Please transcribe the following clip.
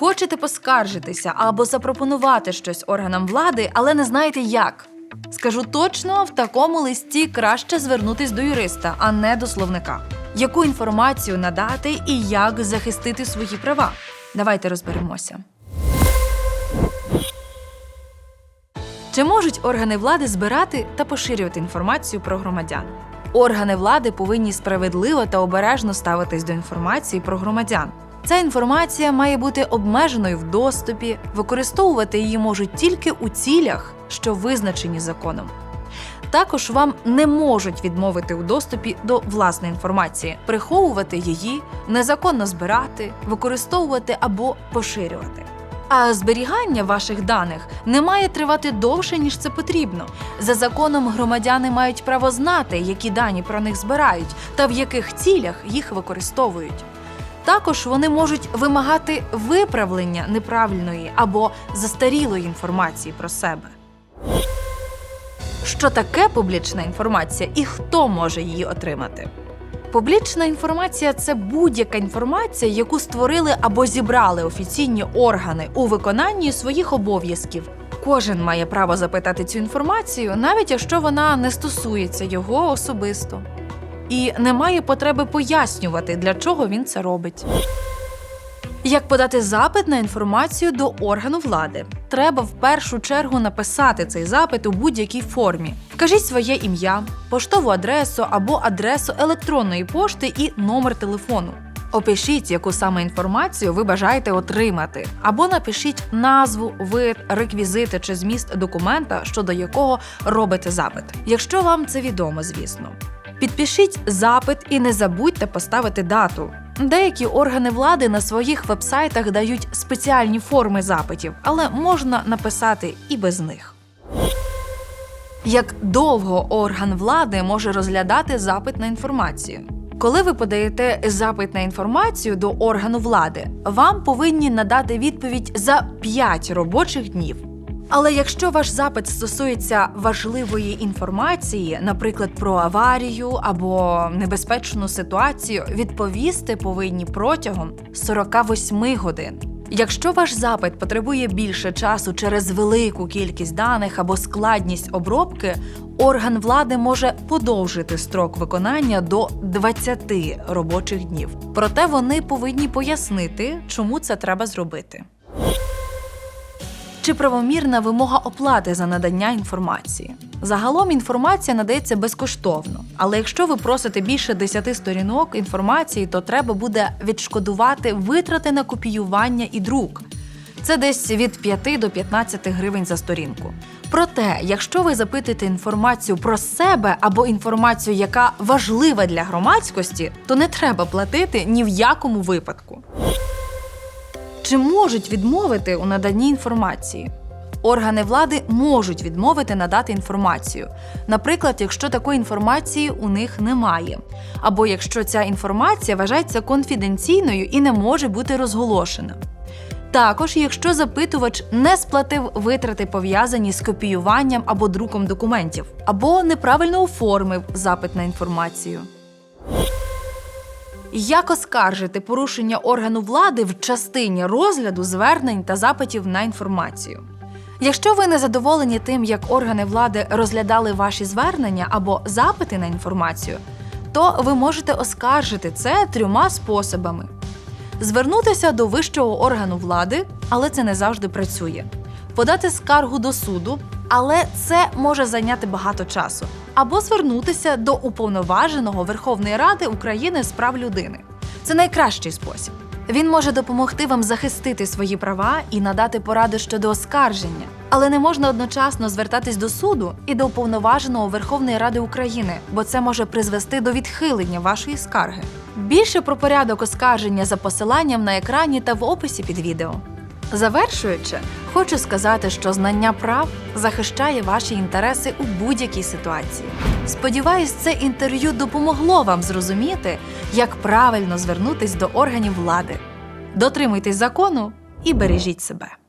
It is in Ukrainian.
Хочете поскаржитися або запропонувати щось органам влади, але не знаєте як. Скажу точно, в такому листі краще звернутись до юриста, а не до словника. Яку інформацію надати і як захистити свої права? Давайте розберемося. Чи можуть органи влади збирати та поширювати інформацію про громадян? Органи влади повинні справедливо та обережно ставитись до інформації про громадян. Ця інформація має бути обмеженою в доступі, використовувати її можуть тільки у цілях, що визначені законом. Також вам не можуть відмовити у доступі до власної інформації, приховувати її, незаконно збирати, використовувати або поширювати. А зберігання ваших даних не має тривати довше, ніж це потрібно. За законом громадяни мають право знати, які дані про них збирають та в яких цілях їх використовують. Також вони можуть вимагати виправлення неправильної або застарілої інформації про себе. Що таке публічна інформація і хто може її отримати? Публічна інформація це будь-яка інформація, яку створили або зібрали офіційні органи у виконанні своїх обов'язків. Кожен має право запитати цю інформацію, навіть якщо вона не стосується його особисто, і не має потреби пояснювати, для чого він це робить. Як подати запит на інформацію до органу влади? Треба в першу чергу написати цей запит у будь-якій формі. Вкажіть своє ім'я, поштову адресу або адресу електронної пошти і номер телефону. Опишіть, яку саме інформацію ви бажаєте отримати, або напишіть назву, вид, реквізити чи зміст документа, щодо якого робите запит, якщо вам це відомо, звісно. Підпишіть запит і не забудьте поставити дату. Деякі органи влади на своїх вебсайтах дають спеціальні форми запитів, але можна написати і без них. Як довго орган влади може розглядати запит на інформацію? Коли ви подаєте запит на інформацію до органу влади, вам повинні надати відповідь за 5 робочих днів. Але якщо ваш запит стосується важливої інформації, наприклад, про аварію або небезпечну ситуацію, відповісти повинні протягом 48 годин. Якщо ваш запит потребує більше часу через велику кількість даних або складність обробки, орган влади може подовжити строк виконання до 20 робочих днів. Проте вони повинні пояснити, чому це треба зробити. Чи правомірна вимога оплати за надання інформації? Загалом інформація надається безкоштовно, але якщо ви просите більше 10 сторінок інформації, то треба буде відшкодувати витрати на копіювання і друк. Це десь від 5 до 15 гривень за сторінку. Проте, якщо ви запитуєте інформацію про себе або інформацію, яка важлива для громадськості, то не треба платити ні в якому випадку. Чи можуть відмовити у наданні інформації? Органи влади можуть відмовити надати інформацію, наприклад, якщо такої інформації у них немає, або якщо ця інформація вважається конфіденційною і не може бути розголошена. Також, якщо запитувач не сплатив витрати пов'язані з копіюванням або друком документів, або неправильно оформив запит на інформацію. Як оскаржити порушення органу влади в частині розгляду звернень та запитів на інформацію? Якщо ви не задоволені тим, як органи влади розглядали ваші звернення або запити на інформацію, то ви можете оскаржити це трьома способами: звернутися до вищого органу влади, але це не завжди працює, подати скаргу до суду, але це може зайняти багато часу, або звернутися до уповноваженого Верховної Ради України з прав людини. Це найкращий спосіб. Він може допомогти вам захистити свої права і надати поради щодо оскарження, але не можна одночасно звертатись до суду і до уповноваженого Верховної Ради України, бо це може призвести до відхилення вашої скарги. Більше про порядок оскарження за посиланням на екрані та в описі під відео. Завершуючи, хочу сказати, що знання прав захищає ваші інтереси у будь-якій ситуації. Сподіваюсь, це інтерв'ю допомогло вам зрозуміти, як правильно звернутись до органів влади. Дотримуйтесь закону і бережіть себе.